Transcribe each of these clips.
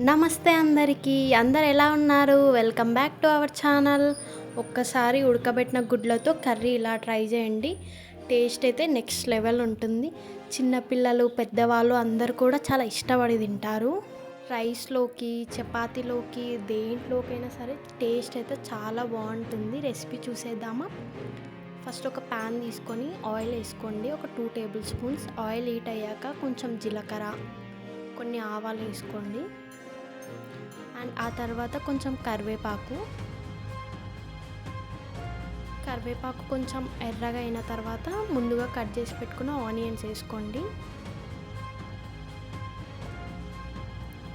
నమస్తే అందరికీ. అందరు ఎలా ఉన్నారు? Welcome back to our channel ఒక్కసారి ఉడకబెట్టిన గుడ్లతో కర్రీ ఇలా ట్రై చేయండి. టేస్ట్ అయితే నెక్స్ట్ లెవెల్ ఉంటుంది. చిన్నపిల్లలు పెద్దవాళ్ళు అందరు కూడా చాలా ఇష్టపడి తింటారు. రైస్లోకి చపాతీలోకి దేంట్లోకైనా సరే టేస్ట్ అయితే చాలా బాగుంటుంది. రెసిపీ చూసేద్దామా? ఫస్ట్ ఒక ప్యాన్ తీసుకొని ఆయిల్ వేసుకోండి. ఒక two tablespoons oil heat అయ్యాక కొంచెం జీలకర్ర కొన్ని ఆవాలు వేసుకోండి. అండ్ ఆ తర్వాత కొంచెం కరివేపాకు. కరివేపాకు కొంచెం ఎర్రగా అయిన తర్వాత ముందుగా కట్ చేసి పెట్టుకున్న ఆనియన్స్ వేసుకోండి.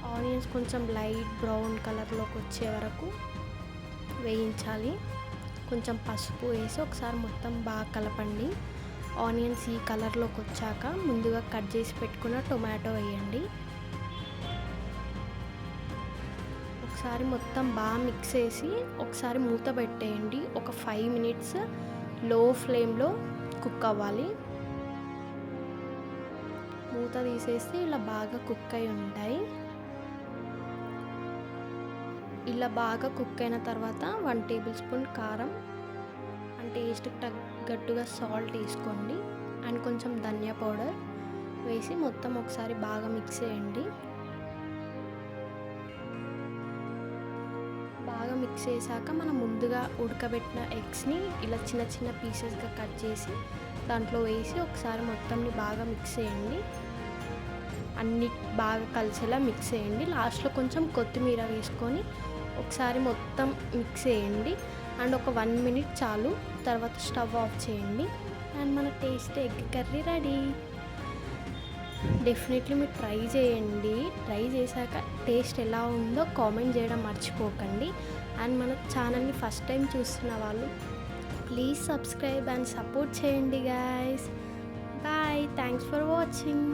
ఆనియన్స్ కొంచెం లైట్ బ్రౌన్ కలర్లోకి వచ్చే వరకు వేయించాలి. కొంచెం పసుపు వేసి ఒకసారి మొత్తం బాగా కలపండి. ఆనియన్స్ ఈ కలర్లోకి వచ్చాక ముందుగా కట్ చేసి పెట్టుకున్న టొమాటో వేయండి. ఒకసారి మొత్తం బాగా మిక్స్ చేసి ఒకసారి మూత పెట్టేయండి. ఒక ఫైవ్ మినిట్స్లో ఫ్లేమ్లో కుక్ అవ్వాలి. మూత తీసేస్తే ఇలా బాగా కుక్ అయి ఉంటాయి. ఇలా బాగా కుక్ అయిన తర్వాత వన్ టేబుల్ స్పూన్ కారం అండ్ టేస్ట్కి తగ్గట్టుగా సాల్ట్ వేసుకోండి. అండ్ కొంచెం ధనియా పౌడర్ వేసి మొత్తం ఒకసారి బాగా మిక్స్ చేయండి. మిక్స్ చేశాక మనం ముందుగా ఉడకబెట్టిన ఎగ్స్ని ఇలా చిన్న చిన్న పీసెస్గా కట్ చేసి దాంట్లో వేసి ఒకసారి మొత్తంని బాగా మిక్స్ చేయండి. అన్ని బాగా కలిసేలా మిక్స్ చేయండి. లాస్ట్లో కొంచెం కొత్తిమీర వేసుకొని ఒకసారి మొత్తం మిక్స్ చేయండి. అండ్ ఒక వన్ మినిట్ చాలు. తర్వాత స్టవ్ ఆఫ్ చేయండి. అండ్ మన taste egg curry ready. Definitely మీరు ట్రై చేయండి. ట్రై చేశాక టేస్ట్ ఎలా ఉందో కామెంట్ చేయడం మర్చిపోకండి. అండ్ మన ఛానల్ని ఫస్ట్ టైం చూస్తున్న వాళ్ళు ప్లీజ్ సబ్స్క్రైబ్ అండ్ సపోర్ట్ చేయండి guys bye thanks for watching